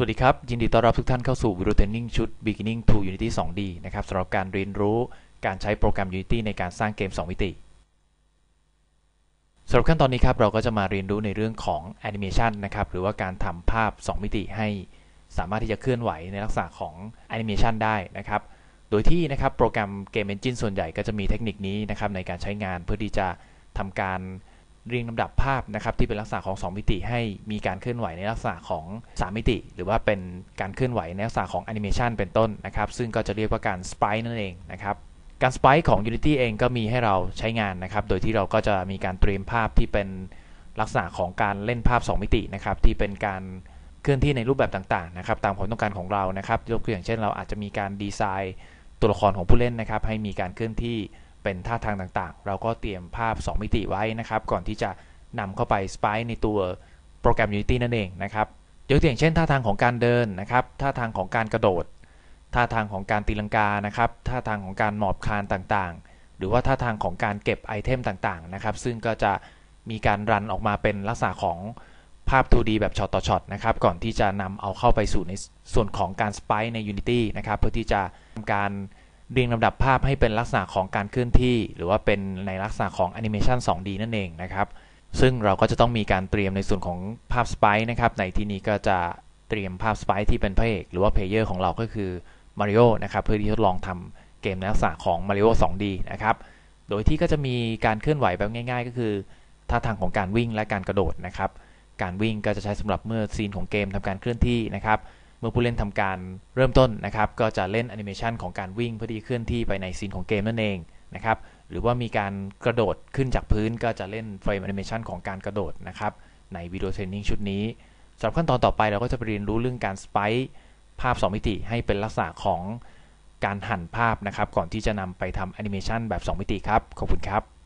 สวัสดีครับ ยินดีต้อนรับทุกท่านเข้าสู่ Video Training ชุด Beginning to Unity 2D นะครับสำหรับการเรียนรู้การใช้โปรแกรม Unity ในการสร้างเกม 2 มิติสำหรับขั้นตอนนี้ครับ เราก็จะมาเรียนรู้ในเรื่องของ Animation นะครับ หรือว่าการทำภาพ 2 มิติให้สามารถที่จะเคลื่อนไหวในลักษณะของ Animation ได้นะครับ โดยที่นะครับโปรแกรมเกม Engine ส่วนใหญ่ก็จะมีเทคนิคนี้นะครับในการใช้งานเพื่อที่จะทำการ เรียงลำดับภาพนะครับที่เป็นลักษณะของ 2 มิติให้มีการเคลื่อนไหวในลักษณะของ 3 มิติ หรือว่าเป็นการเคลื่อนไหวในลักษณะของแอนิเมชันเป็นต้นนะครับซึ่งก็จะเรียกว่าการสไปนั่นเองนะครับการสไปของ Unity เองก็มีให้เราใช้งานนะครับโดยที่เราก็จะมีการเตรียมภาพที่เป็นลักษณะของการเล่นภาพ 2 มิตินะครับที่เป็นการเคลื่อนที่ในรูปแบบต่างๆนะครับตามความต้องการของเรานะครับยกตัวอย่างเช่น เราอาจจะมีการดีไซน์ตัวละครของผู้เล่นนะครับให้มีการเคลื่อนที่ เป็นท่าทางต่างๆ เราก็เตรียมภาพ 2 มิติไว้นะครับ ก่อนที่จะนำเข้าไปสไปในตัวโปรแกรม Unity นั่นเองนะครับยกตัวอย่างเช่นท่าทางของการเดินนะครับ ท่าทางของการกระโดด ท่าทางของการตีลังกานะครับ ท่าทางของการหมอบคานต่างๆ หรือว่าท่าทางของการเก็บไอเทมต่างๆนะครับ ซึ่งก็จะมีการรันออกมาเป็นลักษณะของภาพ 2D แบบช็อตต่อช็อตนะครับ ก่อนที่จะนำเอาเข้าไปสู่ในส่วนของการสไปใน Unity นะครับ เพื่อที่จะทำการ เรียงลำดับภาพให้เป็นลักษณะของการเคลื่อนที่ หรือว่าเป็นในลักษณะของแอนิเมชัน 2D นั่นเองนะครับ ซึ่งเราก็จะต้องมีการเตรียมในส่วนของภาพสไปนะครับ ในที่นี้ก็จะเตรียมภาพสไปที่เป็นพระเอกหรือว่าเพลเยอร์ของเราก็คือมาริโอนะครับ เพื่อที่ทดลองทำเกมในลักษณะของ Mario 2D นะครับ โดยที่ก็จะมีการเคลื่อนไหวแบบง่าย ๆ ก็คือท่าทางของการวิ่งและการกระโดดนะครับ การวิ่งก็จะใช้สำหรับเมื่อซีนของเกมทำการเคลื่อนที่นะครับ เมื่อผู้เล่นทำการเริ่มต้นนะครับ ก็จะเล่นแอนิเมชันของการวิ่งเพื่อที่เคลื่อนที่ไปในซีนของเกมนั่นเองนะครับ หรือว่ามีการกระโดดขึ้นจากพื้นก็จะเล่นเฟรมแอนิเมชันของการกระโดดนะครับ ในวิดีโอเทรนนิ่งชุดนี้สำหรับขั้นตอนต่อไปเราก็จะไปเรียนรู้เรื่องการสไปภาพ 2 มิติให้เป็นลักษณะของการหั่นภาพนะครับ ก่อนที่จะนำไปทำแอนิเมชันแบบ 2 มิติครับ ขอบคุณครับ